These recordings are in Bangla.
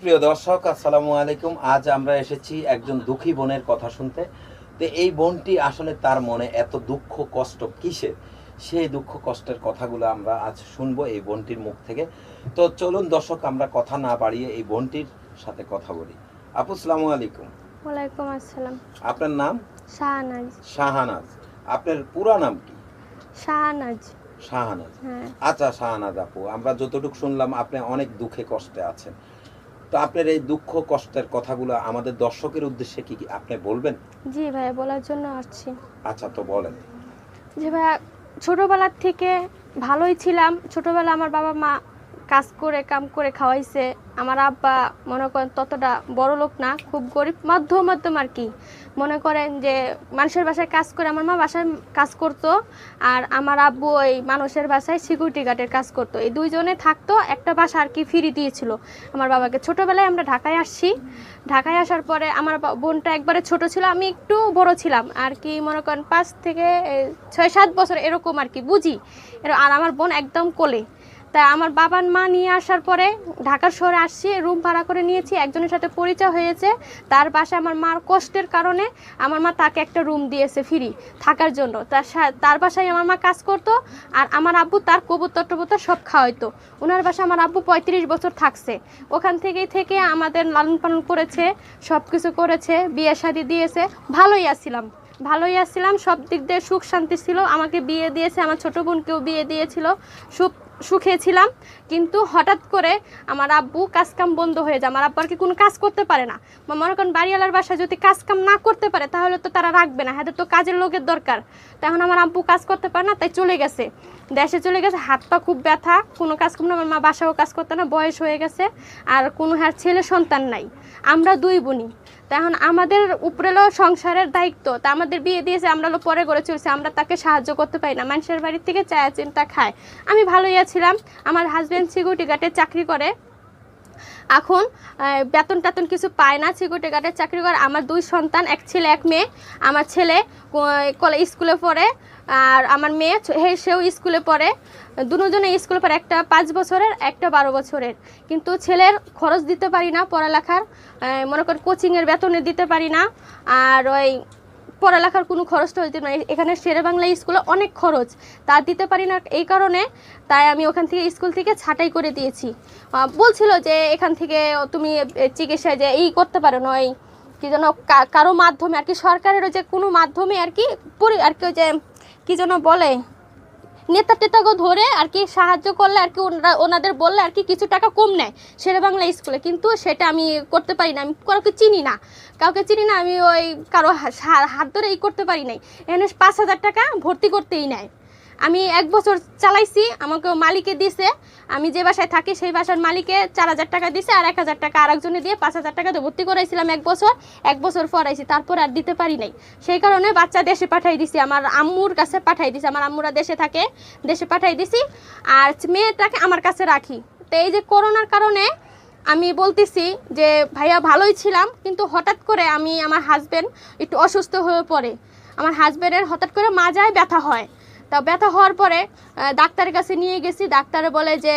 প্রিয় দর্শক আসসালামু আলাইকুম। আজ আমরা এসেছি একজন দুঃখী বোনের কথা শুনতে। তো এই বোনটি আসলে তার মনে এত দুঃখ কষ্ট কিসের? সেই দুঃখ কষ্টের কথাগুলো আমরা আজ শুনব এই বোনটির মুখ থেকে। তো চলুন দর্শক আমরা কথা না বাড়িয়ে এই বোনটির সাথে কথা বলি। আপু সালামু আলাইকুম। ওয়ালাইকুম আসসালাম। আপনার নাম? শাহনাজ। শাহানাজ। আপনার পুরো নাম কি? শাহনাজ। শাহানাজ। হ্যাঁ। আচ্ছা শাহানাজ আপু আমরা যতটুকু শুনলাম আপনি অনেক দুঃখে কষ্টে আছেন। তো আপনার এই দুঃখ কষ্টের কথাগুলো আমাদের দর্শকের উদ্দেশ্যে কি কি আপনি বলবেন? জি ভাইয়া বলার জন্য আসছি। আচ্ছা তো বলেন। জি ভাইয়া ছোটোবেলার থেকে ভালোই ছিলাম। ছোটবেলা আমার বাবা মা কাজ করে, কাম করে খাওয়াইছে। আমার আব্বা মনে করেন ততটা বড় লোক না, খুব গরিব, মধ্যম মধ্যম আর কি। মনে করেন যে মানুষের বাসায় কাজ করে, আমার মা বাসায় কাজ করতো, আর আমার আব্বু ওই মানুষের বাসায় সিকিউরিটি গার্ডের কাজ করতো। এই দুইজনে থাকতো, একটা বাসা আর কি ফ্রি দিয়েছিল। আমার বাবাকে ছোটোবেলায় আমরা ঢাকায় আসছি। ঢাকায় আসার পরে আমার বোনটা একবারে ছোট ছিল, আমি একটু বড় ছিলাম। আর কি মনে করেন পাঁচ থেকে ছয়, সাত বছর এরকম আর কি, বুঝি। আর আমার বোন একদম কোলে। তাই আমার বাবার মা নিয়ে আসার পরে ঢাকার শহরে আসছি রুম ভাড়া করে নিয়েছি, একজনের সাথে পরিচয় হয়েছে। তার বাসায় আমার মার কষ্টের কারণে আমার মা তাকে একটা রুম দিয়েছে ফ্রি থাকার জন্য। তার তার বাসায় আমার মা কাজ করতো আর আমার আব্বু তার কবুতর টবুতর সব খাওয়াইতো। ওনার বাসায় আমার আব্বু পঁয়ত্রিশ বছর থাকছে। ওখান থেকেই থেকে আমাদের লালন পালন করেছে সব কিছু করেছে, বিয়ে শাদি দিয়েছে। ভালোই আসছিলাম ভালোই আসছিলাম সব দিক দিয়ে সুখ শান্তি ছিল। আমাকে বিয়ে দিয়েছে, আমার ছোট বোনকেও বিয়ে দিয়েছিল। সুখ সুখে ছিলাম কিন্তু হঠাৎ করে আমার আব্বু কাজকাম বন্ধ হয়ে যায়। আমার আব্বু কি কোনো কাজ করতে পারে না। মনে করেন বাড়িওয়ালার বাসায় যদি কাজকাম না করতে পারে, তাহলে তো তারা রাখবে না। হ্যাঁ তো কাজের লোকের দরকার। তখন আমার আব্বু কাজ করতে পারে না, তাই চলে গেছে। দেশে চলে গেছে, হাত পা খুব ব্যথা, কোনো কাজ করবে না। আমার মা বাসাও কাজ করতে না, বয়স হয়ে গেছে, আর কোনো হ্যাঁ ছেলে সন্তান নাই। আমরা দুই বোনই। তখন আমাদের উপরে সংসারের দায়িত্ব। তা আমাদের বিয়ে দিয়েছে, আমরা হলো পরে গড়ে চলছি, আমরা তাকে সাহায্য করতে পারি না। মানুষের বাড়ির থেকে চায়া চিন্তা খায়। আমি ভালোই আছিলাম। আমার হাজব্যান্ড সিকিউরিটি গার্ডে চাকরি করে। এখন বেতন টেতন কিছু পায় না, সিকিউরিটি গার্ডের চাকরি করে। আমার দুই সন্তান, এক ছেলে, এক মেয়ে। আমার ছেলে কলেজ স্কুলে পড়ে, আর আমার মেয়ে হে, সেও স্কুলে পড়ে। দুজনে স্কুলে পড়ে, একটা পাঁচ বছরের, একটা বারো বছরের। কিন্তু ছেলের খরচ দিতে পারি না পড়ালেখার মনে করেন কোচিংয়ের বেতনে দিতে পারি না। আর ওই পড়ালেখার কোনো খরচটা হইতে না। এখানে শেরে বাংলা স্কুলে অনেক খরচ। তা দিতে পারি না এই কারণে, তাই আমি ওখান থেকে স্কুল থেকে ছাটাই করে দিয়েছি। বলছিল যে এখান থেকে তুমি চিকিৎসায় যে এই করতে পারো না ওই কি যেন কারও মাধ্যমে আর কি, সরকারেরও যে কোনো মাধ্যমে আর কি আর কি যে কি যেন বলে নেতা টেতাকে ধরে আর কি সাহায্য করলে আর কি ওনাদের বললে আর কি কিছু টাকা কম নেয় শেরে বাংলা স্কুলে। কিন্তু সেটা আমি করতে পারি না, আমি কাউকে চিনি না। কাউকে চিনি না, আমি ওই কারও হাত ধরে এই করতে পারি নাই। এখানে পাঁচ হাজার টাকা ভর্তি করতেই নেয়। আমি এক বছর চালাইছি আমাকে মালিকে দিছে। আমি যে বাসায় থাকি সেই বাসার মালিকে চার হাজার টাকা দিছে আর এক হাজার টাকা আরেকজনে দিয়ে পাঁচ হাজার টাকা দিয়ে ভর্তি করাইছিলাম এক বছর। এক বছর পর পড়াইছি, তারপর আর দিতে পারি নাই। সেই কারণে বাচ্চা দেশে পাঠাই দিছি, আমার আম্মুর কাছে পাঠাই দিছি, আমার আম্মুরা দেশে থাকে, দেশে পাঠাই দিছি। আর মেয়েটাকে আমার কাছে রাখি। তো এই যে করোনার কারণে আমি বলতেছি যে, ভাইয়া, ভালোই ছিলাম, কিন্তু হঠাৎ করে আমি, আমার হাজব্যান্ড একটু অসুস্থ হয়ে পড়ে। আমার হাজব্যান্ডের হঠাৎ করে মাজায় ব্যথা হয়। তা ব্যথা হওয়ার পরে ডাক্তারের কাছে নিয়ে গেছি। ডাক্তারে বলে যে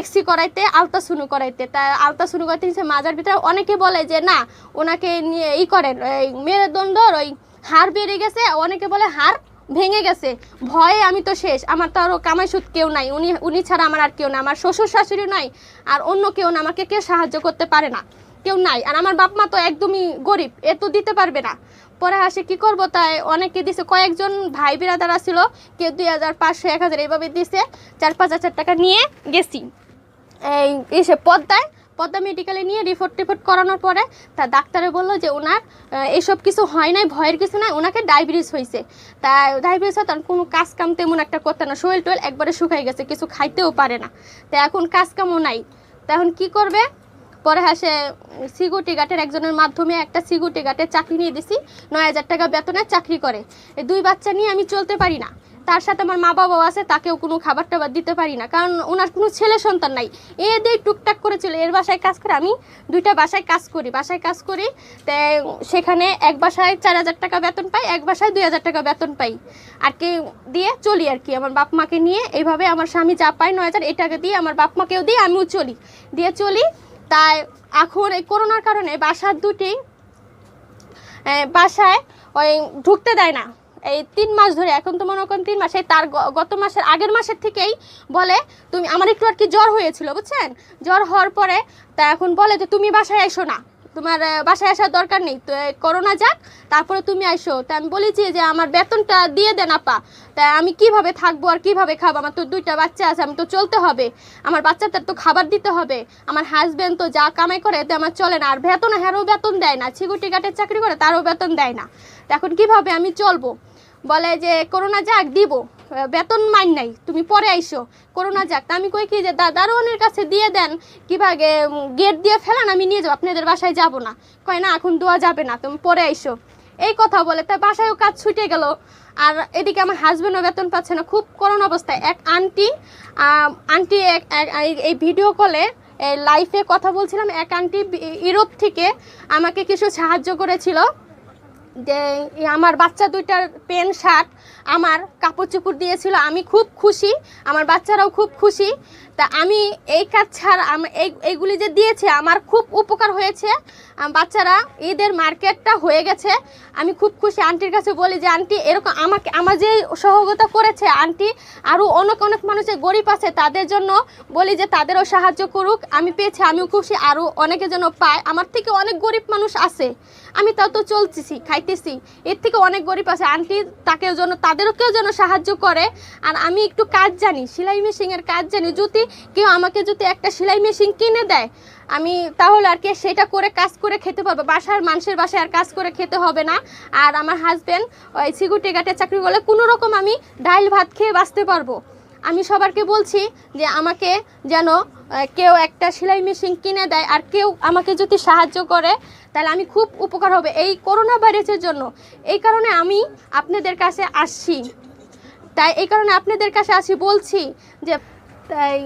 এক্সি করাইতে আলট্রাসোনো করাইতে। তা আলট্রাসোনো করাইতে নিচে মাজার ভিতরে অনেকে বলে যে, না, ওনাকে নিয়ে ই করেন। এই মেরুদণ্ডর ওই হাড় বেড়ে গেছে। অনেকে বলে হাড় ভেঙে গেছে। ভয়ে আমি তো শেষ। আমার তো আরও কামাই সুদ কেউ নাই। উনি উনি ছাড়া আমার আর কেউ না আমার শ্বশুর শাশুড়ি নাই। আর অন্য কেউ না। আমাকে কেউ সাহায্য করতে পারে না। কেউ নাই। আর আমার বাপ মা তো একদমই গরিব। এ তো দিতে পারবে না। পরে আসে কি করব তাই? অনেকে দিছে কয়েকজন ভাই বিরাদার ছিল কেউ দুই হাজার পাঁচশো এক হাজার এইভাবে দিছে চার পাঁচ হাজার টাকা নিয়ে গেছি। এই এসে পদ্মায় পদ্মা মেডিকেলে নিয়ে রিপোর্ট টিপোর্ট করানোর পরে তা ডাক্তারে বলল যে ওনার আহ, এইসব কিছু হয় নাই ভয়ের কিছু নাই ওনাকে ডায়াবেটিস হয়েছে তা ডায়াবেটিস হয় তার কোনো কাজ কাম তেমন একটা করতে না শরীর টরীর একবারে শুকাই গেছে কিছু খাইতেও পারে না। তা এখন কাজ কামও নাই। তা এখন কী করবে? পরে হাসে সিকিউরিটি গার্ডের একজনের মাধ্যমে একটা সিকিউরিটি গার্ডের চাকরি নিয়ে দিছি, নয় হাজার টাকা বেতনে চাকরি করে। এই দুই বাচ্চা নিয়ে আমি চলতে পারি না। তার সাথে আমার মা বাবাও আছে, তাকেও কোনো খাবার টাবার দিতে পারি না। কারণ ওনার কোনো ছেলে সন্তান নাই। এ দিয়ে টুকটাক করে চলে, এর বাসায় কাজ করে, আমি দুইটা বাসায় কাজ করি। বাসায় কাজ করি, তো সেখানে এক বাসায় চার হাজার টাকা বেতন পাই, এক বাসায় দুই হাজার টাকা বেতন পাই। আর কি দিয়ে চলি আর কি, আমার বাপ মাকে নিয়ে। এইভাবে আমার স্বামী যা পায় নয় হাজার এই টাকা দিয়ে আমার বাপ মাকেও দিয়ে আমিও চলি। দিয়ে চলি তাই এখন এই করোনার কারণে বাসার দুটি বাসায় ওই ঢুকতে দেয় না। এই তিন মাস ধরে, এখন তো মনে করেন তিন মাসে, তার গত মাসের আগের মাসের থেকেই বলে, তুমি, আমার একটু আর কি জ্বর হয়েছিল, বুঝছেন? জ্বর হওয়ার পরে তা এখন বলে যে, তুমি বাসায় এসো না। তোমার বাসায় আসার দরকার নেই। তো করোনা যাক, তারপরে তুমি আইসো। তা আমি বলেছি যে আমার বেতনটা দিয়ে দেন আপা। তা আমি কীভাবে থাকব আর কীভাবে খাব? আমার তো দুইটা বাচ্চা আছে, আমি তো চলতে হবে। আমার বাচ্চাদের তো খাবার দিতে হবে। আমার হাজব্যান্ড তো যা কামাই করে, এতে আমার চলে না। আর বেতন, হ্যারও বেতন দেয় না। ছিগুটি গার্ডের চাকরি করে, তারও বেতন দেয় না। তা এখন কীভাবে আমি চলবো? বলে যে, করোনা যাক, দিব। বেতন মাইন নাই, তুমি পরে আইসো। করোনা যাক। তা আমি কই কি যে দারোয়ানের কাছে দিয়ে দেন কীভাবে গেট দিয়ে ফেলান, আমি নিয়ে যাব, আপনাদের বাসায় যাব না। কয়, না, এখন দেওয়া যাবে না, তুমি পরে আইসো। এই কথা বলে তাই বাসায়ও কাজ ছুটে গেল। আর এদিকে আমার হাজবেন্ডও বেতন পাচ্ছে না, খুব করোনা অবস্থায়। এক আন্টি আন্টি এই ভিডিও কলে লাইফে কথা বলছিলাম, এক আন্টি ইউরোপ থেকে আমাকে কিছু সাহায্য করেছিল। যে আমার বাচ্চা দুইটার প্যান্ট, শার্ট আমার কাপড় চোপড় দিয়েছিল, আমি খুব খুশি, আমার বাচ্চারাও খুব খুশি। তা আমি এই কাজ ছাড়া এইগুলি যে দিয়েছে আমার খুব উপকার হয়েছে। বাচ্চারা ঈদের মার্কেটটা হয়ে গেছে। আমি খুব খুশি আন্টির কাছে বলি যে, আন্টি, এরকম আমাকে, আমার যে সহযোগিতা করেছে আন্টি আরও অনেক অনেক মানুষের গরিব আছে, তাদের জন্য বলি যে, তাদেরও সাহায্য করুক। আমি পেয়েছি, আমিও খুশি আরও অনেকে যেন পায়। আমার থেকে অনেক গরিব মানুষ আছে। আমি তাও তো চলতেছি, খাইতেছি। এর থেকে অনেক গরিব আছে। আন্টি তাকেও জন্য তাদেরকেও যেন সাহায্য করে। আর আমি একটু কাজ জানি, সেলাই মেশিনের কাজ জানি। যদি কেউ আমাকে যদি একটা সেলাই মেশিন কিনে দেয়, আমি তাহলে আর কি সেটা করে কাজ করে খেতে পারব বাসার মানুষের বাসায় আর কাজ করে খেতে হবে না। আর আমার হাজব্যান্ড ওই সিকিউরিটি গার্ডের চাকরি করলে কোনো রকম আমি ডাইল ভাত খেয়ে বাঁচতে পারব। আমি সবারকে বলছি যে আমাকে যেন কেউ একটা সেলাই মেশিন কিনে দেয় আর কেউ আমাকে যদি সাহায্য করে, তাহলে আমি খুব উপকার হবে এই করোনা ভাইরাসের জন্য। এই কারণে আমি আপনাদের কাছে আসছি। তাই এই কারণে আপনাদের কাছে আসি, বলছি যে তাই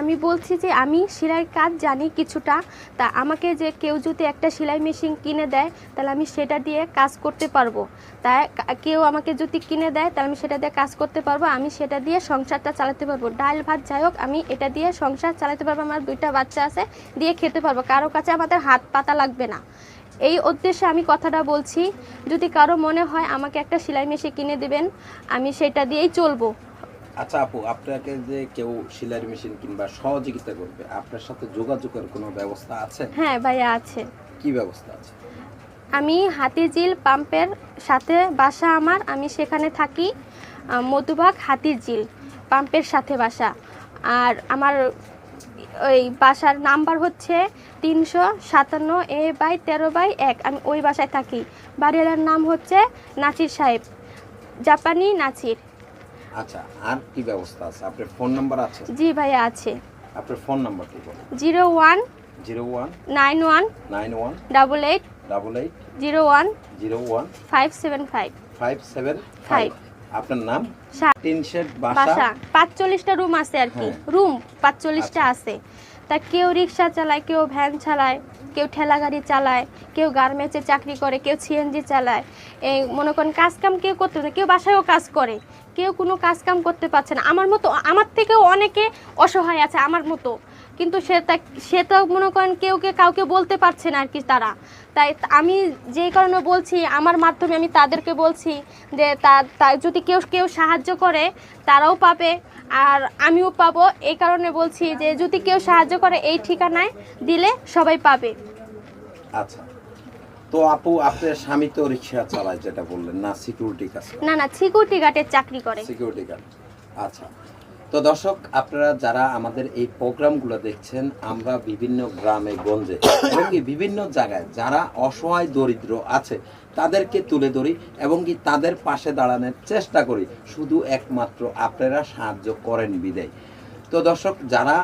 আমি বলছি যে আমি সেলাই কাজ জানি কিছুটা। তা আমাকে যে কেউ যদি একটা সেলাই মেশিন কিনে দেয়, তাহলে আমি সেটা দিয়ে কাজ করতে পারব। তাই কেউ আমাকে যদি কিনে দেয়, তাহলে আমি সেটা দিয়ে কাজ করতে পারব। আমি সেটা দিয়ে সংসারটা চালাতে পারব। ডাল, ভাত যাই হোক, আমি এটা দিয়ে সংসার চালাতে পারব। আমার দুইটা বাচ্চা আছে, দিয়ে খেতে পারব। কারও কাছে আমাদের হাত পাতা লাগবে না। এই উদ্দেশ্যে আমি কথাটা বলছি, যদি কারও মনে হয় আমাকে একটা সেলাই মেশিন কিনে দেবেন, আমি সেটা দিয়েই চলবো। আচ্ছা আপু আপনাকে যে কেউ সেলাই মেশিন কিংবা সহযোগিতা করবে আপনার সাথে যোগাযোগের কোনো ব্যবস্থা আছে? হ্যাঁ ভাইয়া আছে। কি ব্যবস্থা আছে? আমি হাতিঝিল পাম্পের সাথে বাসা আমার আমি সেখানে থাকি মধুবাগ হাতিঝিল পাম্পের সাথে বাসা। আর আমার ওই বাসার নাম্বার হচ্ছে তিনশো সাতান্ন এ বাই তেরো বাই এক আমি ওই বাসায় থাকি। বাড়িওয়ালার নাম হচ্ছে নাচির সাহেব জাপানি নাচির। আচ্ছা আর কি ব্যবস্থা আছে? আপনার ফোন নাম্বার আছে? জি ভাইয়া আছে। আপনার ফোন নাম্বারটি বলুন। Zero one zero one nine one nine one double eight double eight zero one zero one five seven five five seven five. আপনার নাম? টিন শেড বাসা? পাঁচচল্লিশটা রুম আছে আর কি। হ্যাঁ। রুম পাঁচচল্লিশটা আছে। তা কেউ রিক্সা চালায় কেউ ভ্যান চালায় কেউ ঠেলা গাড়ি চালায় কেউ গার্মেন্টসে চাকরি করে কেউ সিএনজি চালায়। এই মনে করেন কাজ কাম কেউ করতে না, কেউ বাসায়ও কাজ করে কেউ কোনো কাজ কাম করতে পারছে না। আমার মতো আমার থেকেও অনেকে অসহায় আছে আমার মতো। কিন্তু সেটা সেটা মনে করেন কেউ কে কাউকে বলতে পারছে না আর কি তারা। তাই আমি যেই কারণে বলছি আমার মাধ্যমে আমি তাদেরকে বলছি যে তা তা- যদি কেউ কেউ সাহায্য করে তারাও পাবে। আর আমিও পাবো। এই কারণে বলছি যে যদি কেউ সাহায্য করে এই ঠিকানায় দিলে সবাই পাবে। আচ্ছা। তো আপু আপনার স্বামী তো রিক্সা চালায় যেটা বললেন না সিকিউরিটি কাছে না না সিকিউরিটি গার্ডের চাকরি করে। সিকিউরিটি গার্ড আচ্ছা। তো দর্শক, আপনারা যারা আমাদের এই প্রোগ্রামগুলো দেখছেন, আমরা বিভিন্ন গ্রামে, গঞ্জে এবং কি বিভিন্ন জায়গায় যারা অসহায়, দরিদ্র আছে, তাদেরকে তুলে ধরি এবং কি তাদের পাশে দাঁড়ানোর চেষ্টা করি। শুধু একমাত্র আপনারা সাহায্য করেন বিদায়। তো দর্শক, যারা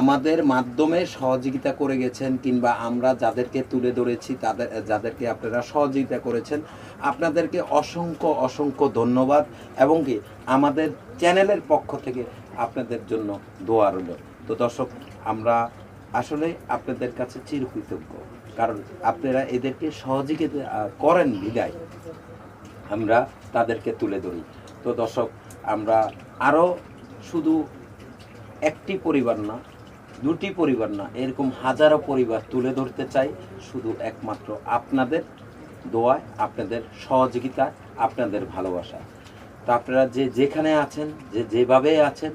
আমাদের মাধ্যমে সহযোগিতা করে গেছেন কিংবা আমরা যাদেরকে তুলে ধরেছি, তাদের, যাদেরকে আপনারা সহযোগিতা করেছেন আপনাদেরকে অসংখ্য অসংখ্য ধন্যবাদ এবং কি আমাদের চ্যানেলের পক্ষ থেকে আপনাদের জন্য দোয়া রইল। তো দর্শক, আমরা আসলে আপনাদের কাছে চিরকৃতজ্ঞ। কারণ আপনারা এদেরকে সহযোগিতা করেন বিদায়। আমরা তাদেরকে তুলে ধরি। তো দর্শক, আমরা আরও শুধু একটি পরিবার না, দুটি পরিবার না, এরকম হাজারো পরিবার তুলে ধরতে চাই। শুধু একমাত্র আপনাদের দোয়ায় আপনাদের সহযোগিতা, আপনাদের ভালোবাসা। তো আপনারা যে যেখানে আছেন, যে যেভাবে আছেন,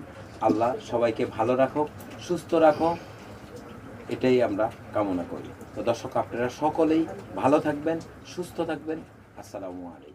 আল্লাহ সবাইকে ভালো রাখো সুস্থ রাখো এটাই আমরা কামনা করি। তো দর্শক, আপনারা সকলেই ভালো থাকবেন, সুস্থ থাকবেন। আসসালামু আলাইকুম।